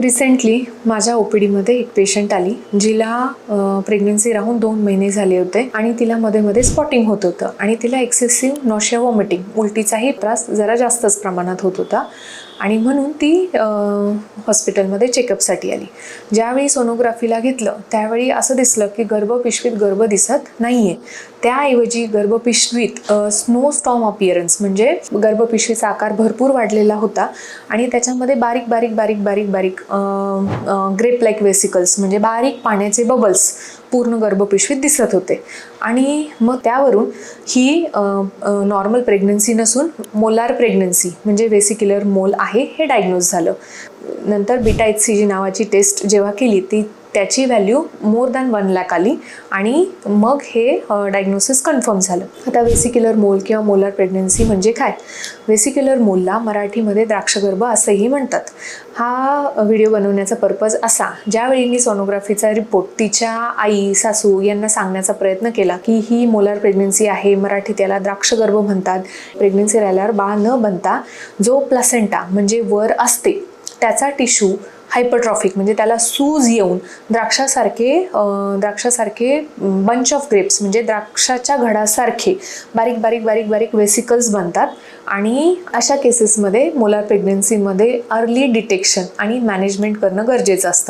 Recently माझ्या O P डीमध्ये एक पेशंट आली जिला प्रेग्नन्सी राहून दोन महिने झाले होते आणि तिला मध्ये मध्ये स्पॉटिंग होत होतं आणि तिला एक्सेसिव्ह नॉशिया वॉमिटिंग उलटीचाही त्रास जरा जास्तच प्रमाणात होत होता. आणि म्हणून ती हॉस्पिटलमध्ये चेकअपसाठी आली. ज्यावेळी सोनोग्राफीला घेतलं त्यावेळी असं दिसलं की गर्भपिशवीत गर्भ दिसत नाही आहे त्याऐवजी गर्भपिशवीत स्नो स्टॉम अपिअरन्स म्हणजे गर्भपिशवीचा आकार भरपूर वाढलेला होता आणि त्याच्यामध्ये बारीक बारीक बारीक बारीक बारीक ग्रेप लाईक वेसिकल्स म्हणजे बारीक पाण्याचे बबल्स पूर्ण गर्भपिशवीत दिसत होते. आणि मग त्यावरून ही नॉर्मल प्रेग्नन्सी नसून मोलार प्रेग्नन्सी म्हणजे वेसिक्युलर मोल आहे. आहे हे डायग्नोज झालं. नंतर बीटा एच सी जी नावाची टेस्ट जेव्हा केली ती त्याची value more than one lakh आली. आणि मग हे डायग्नोसिस कन्फर्म झालं. आता वेसिक्युलर मोल किंवा मोलार प्रेग्नन्सी म्हणजे काय? वेसिक्युलर मोलला मराठीमध्ये द्राक्षगर्भ असंही म्हणतात. हा व्हिडिओ बनवण्याचा पर्पज असा ज्यावेळी मी सोनोग्राफीचा रिपोर्ट तिच्या आई सासू यांना सांगण्याचा प्रयत्न केला की ही मोलार प्रेग्नन्सी आहे मराठीत त्याला द्राक्षगर्भ म्हणतात. प्रेग्नन्सी राहिल्यावर बाळ न बनता जो प्लसेंटा म्हणजे वर असते त्याचा टिश्यू हायपरट्रॉफिक म्हणजे त्याला सूज येऊन द्राक्षासारखे द्राक्षासारखे बंच ऑफ ग्रेप्स म्हणजे द्राक्षाच्या घडासारखे बारीक बारीक बारीक बारीक वेसिकल्स बनतात. आणि अशा केसेसमध्ये मोलार प्रेग्नन्सीमध्ये अर्ली डिटेक्शन आणि मॅनेजमेंट करणं गरजेचं असतं.